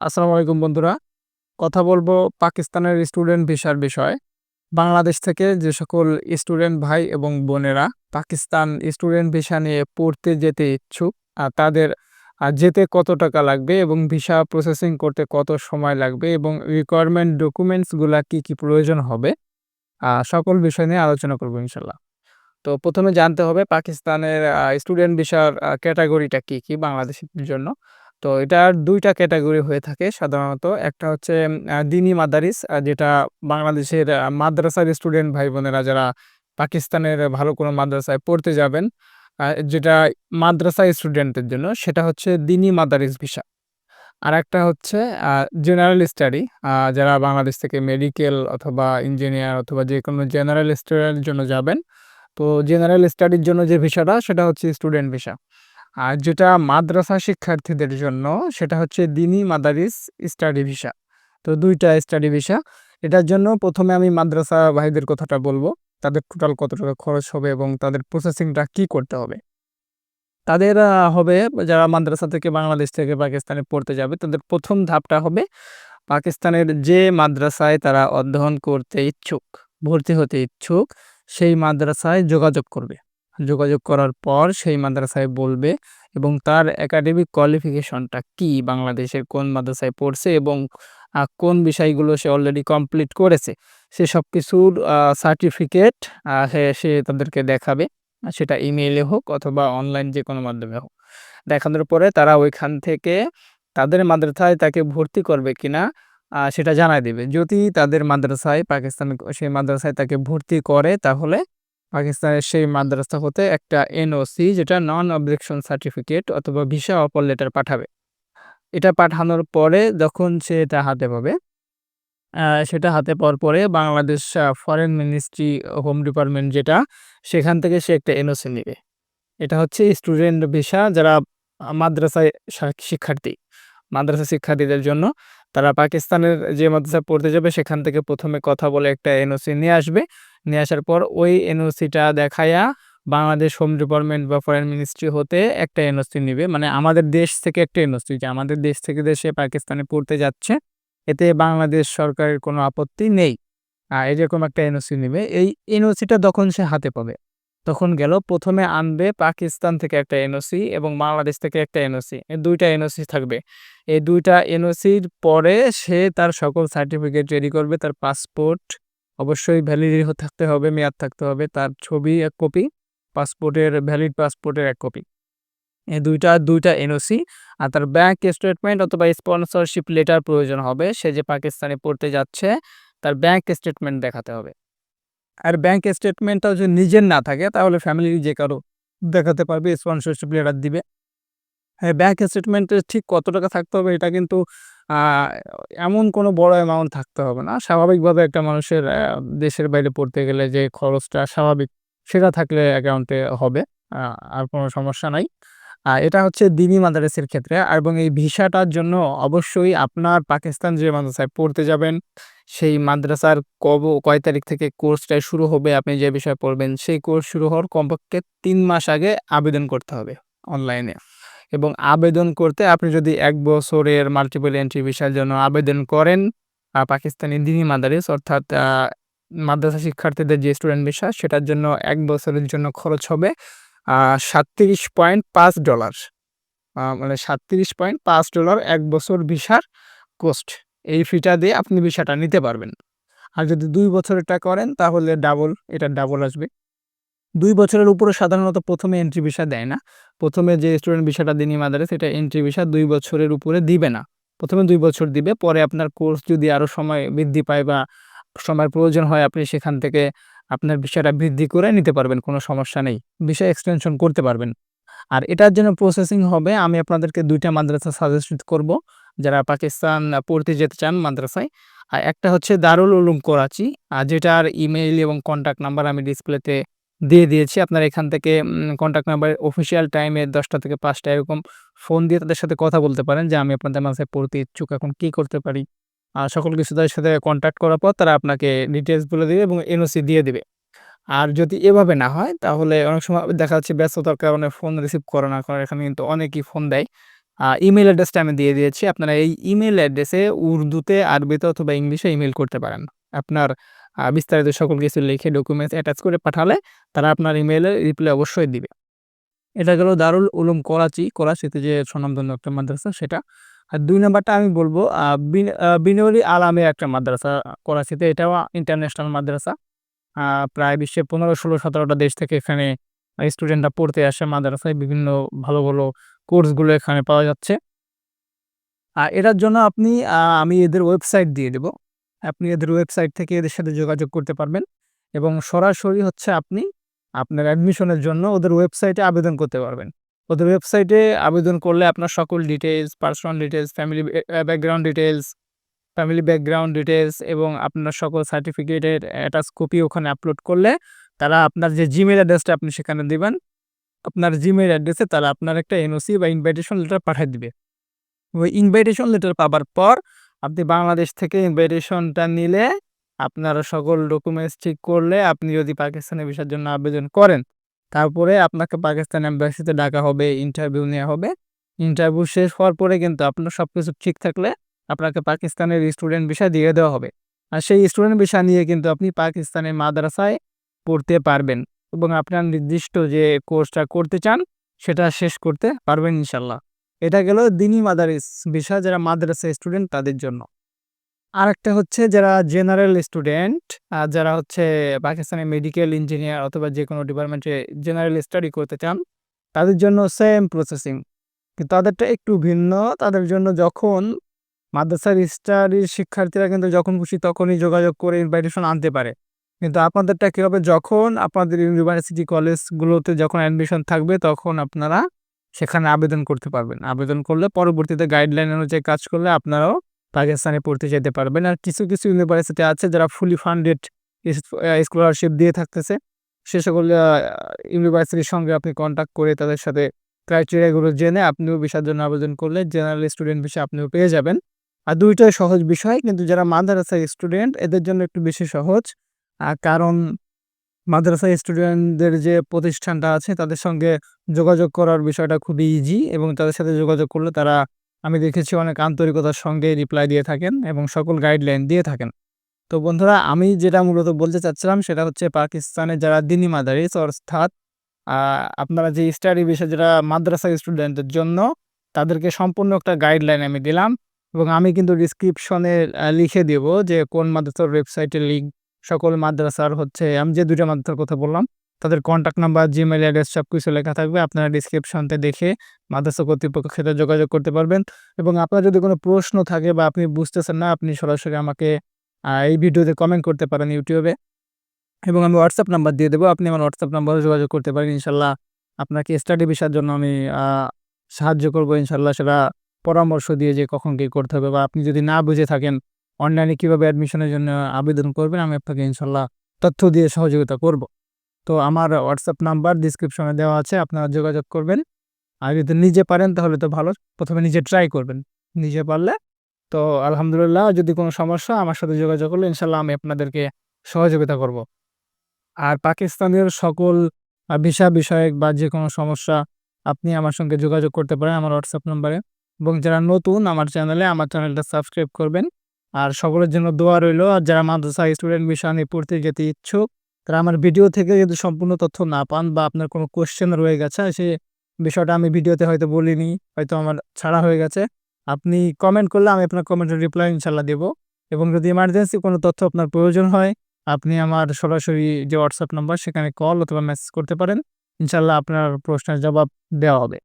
আসসালামু আলাইকুম বন্ধুরা। কথা বলব পাকিস্তানের স্টুডেন্ট ভিসার বিষয়ে। বাংলাদেশ থেকে যে সকল স্টুডেন্ট ভাই এবং বোনেরা পাকিস্তান স্টুডেন্ট ভিসা নিয়ে পড়তে যেতে ইচ্ছুক, তাদের যেতে কত টাকা লাগবে এবং ভিসা প্রসেসিং করতে কত সময় লাগবে এবং রিকোয়ারমেন্ট ডকুমেন্টসগুলা কি, কি প্রয়োজন হবে, সকল বিষয় নিয়ে আলোচনা করব ইনশাল্লাহ। তো প্রথমে জানতে হবে পাকিস্তানের স্টুডেন্ট ভিসার ক্যাটাগরিটা কি, কি বাংলাদেশীদের জন্য। তো এটার দুইটা ক্যাটাগরি হয়ে থাকে সাধারণত। একটা হচ্ছে দিনী মাদারিস যেটা বাংলাদেশের মাদ্রাসার স্টুডেন্ট ভাই-বোনেরা যারা পাকিস্তানের ভালো কোনো মাদ্রাসায় পড়তে যাবেন, যেটা মাদ্রাসা স্টুডেন্টদের জন্য সেটা হচ্ছে দিনী মাদারিস ভিসা। আরেকটা হচ্ছে জেনারেল স্টাডি যারা বাংলাদেশ থেকে মেডিকেল অথবা ইঞ্জিনিয়ার অথবা যে কোনো জেনারেল স্টাডির জন্য যাবেন। তো জেনারেল স্টাডির জন্য যে ভিসাটা সেটা হচ্ছে স্টুডেন্ট ভিসা। আর যেটা মাদ্রাসা শিক্ষার্থীদের জন্য সেটা হচ্ছে দিনী মাদারিস স্টাডি ভিসা। তো দুইটা স্টাডি ভিসা। এটার জন্য প্রথমে আমি মাদ্রাসা ভাইদের কথাটা বলব তাদের টোটাল কত টাকা খরচ হবে এবং তাদের প্রসেসিংটা কি করতে হবে। তাদের হবে যারা মাদ্রাসা থেকে বাংলাদেশ থেকে পাকিস্তানে পড়তে যাবে তাদের প্রথম ধাপটা হবে পাকিস্তানের যে মাদ্রাসায় তারা অধ্যয়ন করতে ইচ্ছুক, ভর্তি হতে ইচ্ছুক সেই মাদ্রাসায় যোগাযোগ করবে। যোগাযোগ করার পর সেই মাদ্রাসায় বলবে এবং তার একাডেমিক কোয়ালিফিকেশনটা কি, বাংলাদেশের কোন মাদ্রাসায় পড়ছে এবং কোন বিষয়গুলো সে অলরেডি কমপ্লিট করেছে। সে সব কিছুর সার্টিফিকেট সে তাদেরকে দেখাবে। সেটা ইমেইলে হোক অথবা অনলাইন যে কোনো মাধ্যমে হোক। দেখানোর পরে তারা ওইখান থেকে তাদের মাদ্রাসায় তাকে ভর্তি করবে কিনা সেটা জানায় দেবে যদি তাদের মাদ্রাসায় পাকিস্তান সেই মাদ্রাসায় তাকে ভর্তি করে তাহলে পাকিস্তানের সেই মাদ্রাসা হতে একটা এনওসি যেটা নন অবজেকশন সার্টিফিকেট অথবা ভিসা অফার লেটার পাঠাবে। এটা পাঠানোর পরে যখন সে এটা হাতে পাবে, সেটা হাতে পাওয়ার পরে Bangladesh foreign ministry home department যেটা সেখান থেকে সে একটা এনওসি নেবে এটা হচ্ছে স্টুডেন্ট ভিসা যারা মাদ্রাসায় শিক্ষার্থী। মাদ্রাসা শিক্ষার্থীদের জন্য তারা পাকিস্তানের যে মাদ্রাসা পড়তে যাবে সেখান থেকে প্রথমে কথা বলে একটা এনওসি নিয়ে আসবে। নিয়ে আসার পর ওই এনওসিটা দেখাইয়া বাংলাদেশ হোম ডিপার্টমেন্ট বা ফরেন মিনিস্ট্রি হতে একটা এনওসি নিবে। মানে আমাদের দেশ থেকে একটা এনওসি যে আমাদের দেশ থেকে দেশে পাকিস্তানে পড়তে যাচ্ছে, এতে বাংলাদেশ সরকারের কোনো আপত্তি নেই। আ এরকম একটা এনওসি নিবে। এই এনওসিটা তখন সে হাতে পাবে, তখন গেল প্রথমে আনবে পাকিস্তান থেকে একটা এনওসি এবং বাংলাদেশ থেকে একটা এনওসি। এই দুইটা এনওসি থাকবে। এই দুইটা এনওসির পরে সে তার সকল সার্টিফিকেট রেডি করবে। তার পাসপোর্ট অবশ্যই ভ্যালিড থাকতে হবে, মেয়াদ থাকতে হবে। তার ছবি এক কপি, পাসপোর্টের ভ্যালিড পাসপোর্টের এক কপি। এই দুইটা দুইটা এনওসি আর তার ব্যাংক স্টেটমেন্ট অথবা স্পন্সরশিপ লেটার প্রয়োজন হবে। সে যে পাকিস্তানে পড়তে যাচ্ছে তার ব্যাংক স্টেটমেন্ট দেখাতে হবে। আর ব্যাংক স্টেটমেন্টটাও যদি নিজের না থাকে তাহলে ফ্যামিলির যে কারও দেখাতে পারবে, স্পন্সরশিপ লেটার দিবে। হ্যাঁ, ব্যাংক স্টেটমেন্টে ঠিক কত টাকা থাকতে হবে এটা কিন্তু এমন কোনো বড় অ্যামাউন্ট থাকতে হবে না। স্বাভাবিকভাবে একটা মানুষের দেশের বাইরে পড়তে গেলে যে খরচটা স্বাভাবিক সেটা থাকলে অ্যাকাউন্টে হবে। আর কোনো সমস্যা নাই। এটা হচ্ছে দিনী মাদারেসের ক্ষেত্রে এবং এই ভিসাটার জন্য অবশ্যই আপনার পাকিস্তান যে মাদ্রাসায় পড়তে যাবেন, সেই মাদ্রাসার কব কয় তারিখ থেকে কোর্সটা শুরু হবে, আপনি যে বিষয়ে পড়বেন সেই কোর্স শুরু হওয়ার কমপক্ষে তিন মাস আগে আবেদন করতে হবে অনলাইনে। এবং আবেদন করতে আপনি যদি এক বছরের মাল্টিপল এন্ট্রি ভিসার জন্য আবেদন করেন, পাকিস্তানি দিনী মাদারিস অর্থাৎ মাদ্রাসা শিক্ষার্থীদের যে স্টুডেন্ট ভিসা সেটার জন্য এক বছরের জন্য খরচ হবে আ $৩৭.৫ আ মানে $৩৭.৫ ১ বছর ভিসার কোস্ট। এই ফিটা দিয়ে আপনি ভিসাটা নিতে পারবেন। আর যদি ২ বছরেরটা করেন তাহলে ডাবল, এটা ডাবল আসবে। দুই বছরের উপরে সাধারণত প্রথমে এন্ট্রি ভিসা দেয় না। প্রথমে যে স্টুডেন্ট ভিসাটা দিনী মাদারিস এটা এন্ট্রি ভিসা দুই বছরের উপরে দিবে না। প্রথমে দুই বছর দিবে। পরে আপনার কোর্স যদি আরও সময় বৃদ্ধি পায় বা সময়ের প্রয়োজন হয় আপনি সেখান থেকে আপনার বিষয়টা বৃদ্ধি করে নিতে পারবেন, কোনো সমস্যা নেই। বিষয় এক্সটেনশন করতে পারবেন। আর এটার জন্য প্রসেসিং হবে আমি আপনাদেরকে দুইটা মাদ্রাসা সাজেস্ট করব, যারা পাকিস্তান পড়তে যেতে চান মাদ্রাসায়। আর একটা হচ্ছে দারুল উলুম করাচি, আর যেটার ইমেইল এবং কন্টাক্ট নাম্বার আমি ডিসপ্লেতে দিয়ে দিয়েছি। আপনারা এখান থেকে উম কন্টাক্ট নাম্বারে অফিসিয়াল টাইমে ১০টা থেকে পাঁচটা এরকম ফোন দিয়ে তাদের সাথে কথা বলতে পারেন যে আমি আপনাদের মাদ্রাসায় পড়তে ইচ্ছুক, এখন কি করতে পারি? সকল কিছু তাদের সাথে কন্ট্যাক্ট করার পর তারা আপনাকে ডিটেইলস বলে দিবে এবং এনওসি দিয়ে দিবে। আর যদি এভাবে না হয় তাহলে অনেক সময় দেখা যাচ্ছে ব্যস্ততার কারণে ফোন রিসিভ করে না, কারণ এখানে কিন্তু অনেকেই ফোন দেয়। ইমেল অ্যাড্রেসটা আমি দিয়ে দিয়েছি। আপনারা এই ইমেল অ্যাড্রেসে উর্দুতে আরবিতে অথবা ইংলিশে ইমেল করতে পারেন। আপনার বিস্তারিত সকল কিছু লিখে ডকুমেন্টস অ্যাটাচ করে পাঠালে তারা আপনার ইমেলে রিপ্লাই অবশ্যই দিবে। এটা গেল দারুল উলুম করাচি। করাচিতে যে স্বনামধন্য একটা মাদ্রাসা সেটা। আর দুই নাম্বারটা আমি বলব আহ, বিন- আহ, বিনরি আলামে একটা মাদ্রাসা করাচিতে এটাও ইন্টারন্যাশনাল মাদ্রাসা। প্রায় বিশ্বে পনেরো ষোলো সতেরোটা দেশ থেকে এখানে স্টুডেন্টরা পড়তে আসে মাদ্রাসায়। বিভিন্ন ভালো ভালো কোর্সগুলো এখানে পাওয়া যাচ্ছে। আর এটার জন্য আপনি আমি এদের ওয়েবসাইট দিয়ে দেব। আপনি এদের ওয়েবসাইট থেকে এদের সাথে যোগাযোগ করতে পারবেন। এবং সরাসরি হচ্ছে আপনি আপনার অ্যাডমিশনের জন্য ওদের ওয়েবসাইটে আবেদন করতে পারবেন। ওদের ওয়েবসাইটে আবেদন করলে আপনার সকল details personal details family background details family background details এবং আপনার সকল সার্টিফিকেটের অ্যাটাচ কপি ওখানে আপলোড করলে তারা আপনার যে জিমেল অ্যাড্রেসটা আপনি সেখানে দিবেন, আপনার জিমেল অ্যাড্রেসে তারা আপনার একটা এনওসি বা ইনভাইটেশন লেটার পাঠিয়ে দিবে। ওই ইনভাইটেশন লেটার পাবার পর আপনি বাংলাদেশ থেকে ইনভাইটেশনটা নিলে আপনার সকল ডকুমেন্টস ঠিক করলে আপনি যদি পাকিস্তানি ভিসার জন্য আবেদন করেন তারপরে আপনাকে পাকিস্তান এম্বাসিতে ডাকা হবে ইন্টারভিউ নেওয়া হবে। ইন্টারভিউ শেষ হওয়ার পরে কিন্তু আপনার সব কিছু ঠিক থাকলে আপনাকে পাকিস্তানের স্টুডেন্ট ভিসা দিয়ে দেওয়া হবে। আর সেই স্টুডেন্ট ভিসা নিয়ে কিন্তু আপনি পাকিস্তানের মাদ্রাসায় পড়তে পারবেন এবং আপনার নির্দিষ্ট যে কোর্সটা করতে চান, সেটা শেষ করতে পারবেন ইনশাল্লাহ। এটা গেল দিনী মাদারিস বিষয় যারা মাদ্রাসা স্টুডেন্ট তাদের জন্য। আরেকটা হচ্ছে যারা জেনারেল স্টুডেন্ট আর যারা হচ্ছে পাকিস্তানে মেডিকেল ইঞ্জিনিয়ার অথবা যে কোনো ডিপার্টমেন্টে জেনারেল স্টাডি করতে চান, তাদের জন্য সেম প্রসেসিং কিন্তু তাদেরটা একটু ভিন্ন, তাদের জন্য যখন মাদ্রাসার স্টাডির শিক্ষার্থীরা কিন্তু যখন খুশি তখনই যোগাযোগ করে ইনভাইটেশন আনতে পারে। কিন্তু আপনাদেরটা কী হবে? যখন আপনাদের ইউনিভার্সিটি কলেজগুলোতে যখন অ্যাডমিশন থাকবে, তখন আপনারা সেখানে আবেদন করতে পারবেন। আবেদন করলে পরবর্তীতে গাইডলাইন অনুযায়ী কাজ করলে আপনারাও পাকিস্তানে পড়তে যেতে পারবেন। আর কিছু কিছু ইউনিভার্সিটি আছে যারা ফুলি ফান্ডেড স্কলারশিপ দিয়ে থাকতেছে। সে সকল ইউনিভার্সিটির সঙ্গে আপনি কন্ট্যাক্ট করে তাদের সাথে ক্রাইটেরিয়াগুলো জেনে আপনিও ভিসার জন্য আবেদন করলে জেনারেল স্টুডেন্ট ভিসা আপনিও পেয়ে যাবেন। আর দুইটাই সহজ বিষয়, কিন্তু যারা মাদ্রাসার স্টুডেন্ট এদের জন্য একটু বেশি সহজ। কারণ মাদ্রাসা স্টুডেন্টদের যে প্রতিষ্ঠানটা আছে, তাদের সঙ্গে যোগাযোগ করার বিষয়টা খুবই ইজি এবং তাদের সাথে যোগাযোগ করলে তারা আমি দেখেছি অনেক আন্তরিকতার সঙ্গে রিপ্লাই দিয়ে থাকেন এবং সকল গাইডলাইন দিয়ে থাকেন। তো বন্ধুরা, আমি যেটা মূলত বলতে চাচ্ছিলাম সেটা হচ্ছে পাকিস্তানে যারা দিনী মাদারিস অর্থাৎ আপনারা যে স্টাডি বিষয়ে যারা মাদ্রাসা স্টুডেন্টদের জন্য, তাদেরকে সম্পূর্ণ একটা গাইডলাইন আমি দিলাম এবং আমি কিন্তু ডিসক্রিপশনে লিখে দেব যে কোন মাদ্রাসার ওয়েবসাইটের লিঙ্ক সকল মাদ্রাসার হচ্ছে, আমি যে দুইটা মাদ্রাসার কথা বললাম তাদের কন্ট্যাক্ট নাম্বার জিমেল অ্যাড্রেস সব কিছু লেখা থাকবে। আপনারা ডিসক্রিপশনতে দেখে মাদ্রাসা কর্তৃপক্ষের সাথে যোগাযোগ করতে পারবেন। এবং আপনার যদি কোনো প্রশ্ন থাকে বা আপনি বুঝতেছেন না, আপনি সরাসরি আমাকে এই ভিডিওতে কমেন্ট করতে পারেন ইউটিউবে এবং আমি হোয়াটসঅ্যাপ নাম্বার দিয়ে দেবো। আপনি আমার হোয়াটসঅ্যাপ নাম্বারে যোগাযোগ করতে পারেন। ইনশাল্লাহ আপনাকে স্টাডি বিষয়ের জন্য আমি সাহায্য করব। ইনশাল্লাহ সেটা পরামর্শ দিয়ে যে কখন কী করতে হবে বা আপনি যদি না বুঝে থাকেন অনলাইনে কীভাবে অ্যাডমিশনের জন্য আবেদন করবেন, আমি আপনাকে ইনশাল্লাহ তথ্য দিয়ে সহযোগিতা করব। তো আমার হোয়াটসঅ্যাপ নাম্বার ডিসক্রিপশনে দেওয়া আছে, আপনারা যোগাযোগ করবেন। আর যদি নিজে পারেন তাহলে তো ভালো, প্রথমে নিজে ট্রাই করবেন। নিজে পারলে তো আলহামদুলিল্লাহ, যদি কোনো সমস্যা আমার সাথে যোগাযোগ করলে ইনশাল্লাহ আমি আপনাদেরকে সহযোগিতা করব। আর পাকিস্তানের সকল ভিসা বিষয়ক বা যে কোনো সমস্যা আপনি আমার সঙ্গে যোগাযোগ করতে পারেন আমার হোয়াটসঅ্যাপ নাম্বারে এবং যারা নতুন আমার চ্যানেলে আমার চ্যানেলটা সাবস্ক্রাইব করবেন। আর সকলের জন্য দোয়া রইল। আর যারা মাদ্রাসা স্টুডেন্ট বিষয় নিয়ে পড়তে যেতে ইচ্ছুক তারা আমার ভিডিও থেকে যদি সম্পূর্ণ তথ্য না পান বা আপনার কোনো কোশ্চেন রয়ে গেছে, সে বিষয়টা আমি ভিডিওতে হয়তো বলিনি, হয়তো আমার ছাড়া হয়ে গেছে। আপনি কমেন্ট করলে আমি আপনার কমেন্টের রিপ্লাই ইনশাল্লাহ দেবো। এবং যদি ইমার্জেন্সি কোনো তথ্য আপনার প্রয়োজন হয়, আপনি আমার সরাসরি যে হোয়াটসঅ্যাপ নাম্বার সেখানে কল অথবা মেসেজ করতে পারেন। ইনশাল্লাহ আপনার প্রশ্নের জবাব দেওয়া হবে।